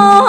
oh.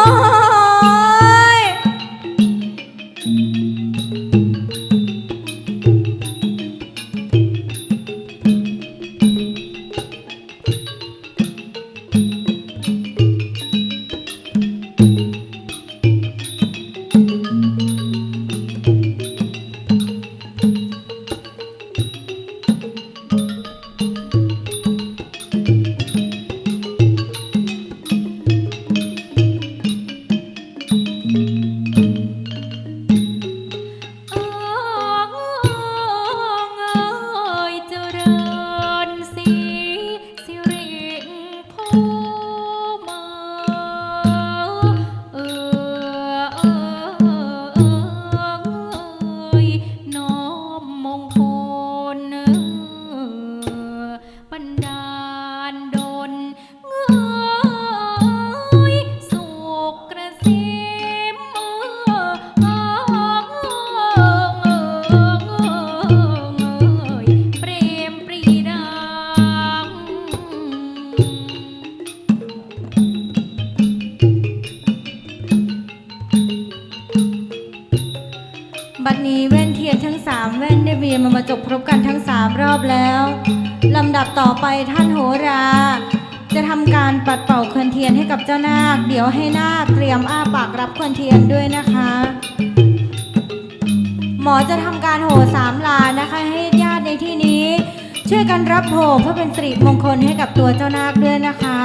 บัดนี้แว่นเทียนทั้งสามแว่นได้เวียนมามาจบครบกันทั้งสามรอบแล้วลำดับต่อไปท่านโหรา จะทำการปัดเป่าควนเทียนให้กับเจ้านาค เดี๋ยวให้นาคเตรียมอ้าปากรับควนเทียนด้วยนะคะ หมอจะทำการโห่สามลานะคะให้ญาติในที่นี้ ช่วยกันรับโหเพื่อเป็นสิริมงคลให้กับตัวเจ้านาคด้วยนะคะ